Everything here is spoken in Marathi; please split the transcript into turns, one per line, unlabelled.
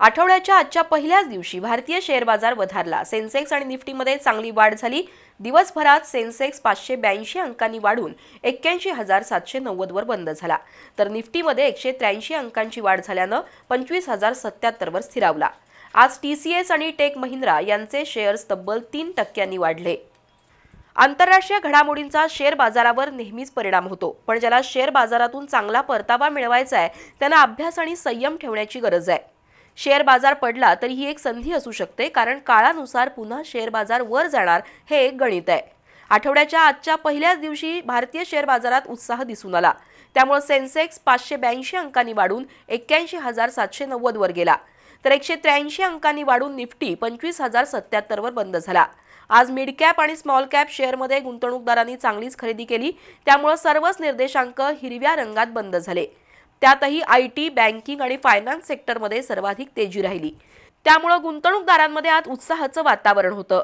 आठवड्याच्या आजच्या पहिल्याच दिवशी भारतीय शेअर बाजार वधारला. सेन्सेक्स आणि निफ्टीमध्ये चांगली वाढ झाली. दिवसभरात सेन्सेक्स पाचशे ब्याऐंशी अंकांनी वाढून एक्क्याऐंशी हजार सातशे नव्वदवर बंद झाला. तर निफ्टीमध्ये एकशे त्र्याऐंशी अंकांची वाढ झाल्यानं पंचवीस हजार सत्याहत्तरवर स्थिरावला. आज टी सी एस आणि टेक महिंद्रा यांचे शेअर्स तब्बल तीन टक्क्यांनी वाढले. आंतरराष्ट्रीय घडामोडींचा शेअर बाजारावर नेहमीच परिणाम होतो. पण ज्याला शेअर बाजारातून चांगला परतावा मिळवायचा आहे त्यांना अभ्यास आणि संयम ठेवण्याची गरज आहे. शेअर बाजार पडला तरी ही एक संधी असू शकते कारण काळानुसार पुन्हा शेअर बाजार वर जाणार हे एक गणित आहे. आठवड्याच्या आजच्या पहिल्याच दिवशी भारतीय शेअर बाजारात उत्साह दिसून आला. त्यामुळे सेन्सेक्स पाचशे ब्याऐंशी अंकांनी वाढून एक्क्याऐंशी हजार सातशे नव्वदवर गेला. तर एकशे त्र्याऐंशी अंकांनी वाढून निफ्टी पंचवीस हजार सत्याहत्तरवर बंद झाला. आज मिड कॅप आणि स्मॉल कॅप शेअरमध्ये गुंतवणूकदारांनी चांगलीच खरेदी केली. त्यामुळे सर्वच निर्देशांक हिरव्या रंगात बंद झाले. त्यातही आय टी बँकिंग आणि फायनान्स सेक्टरमध्ये सर्वाधिक तेजी राहिली. त्यामुळं गुंतवणूकदारांमध्ये आज उत्साहाचं वातावरण होतं.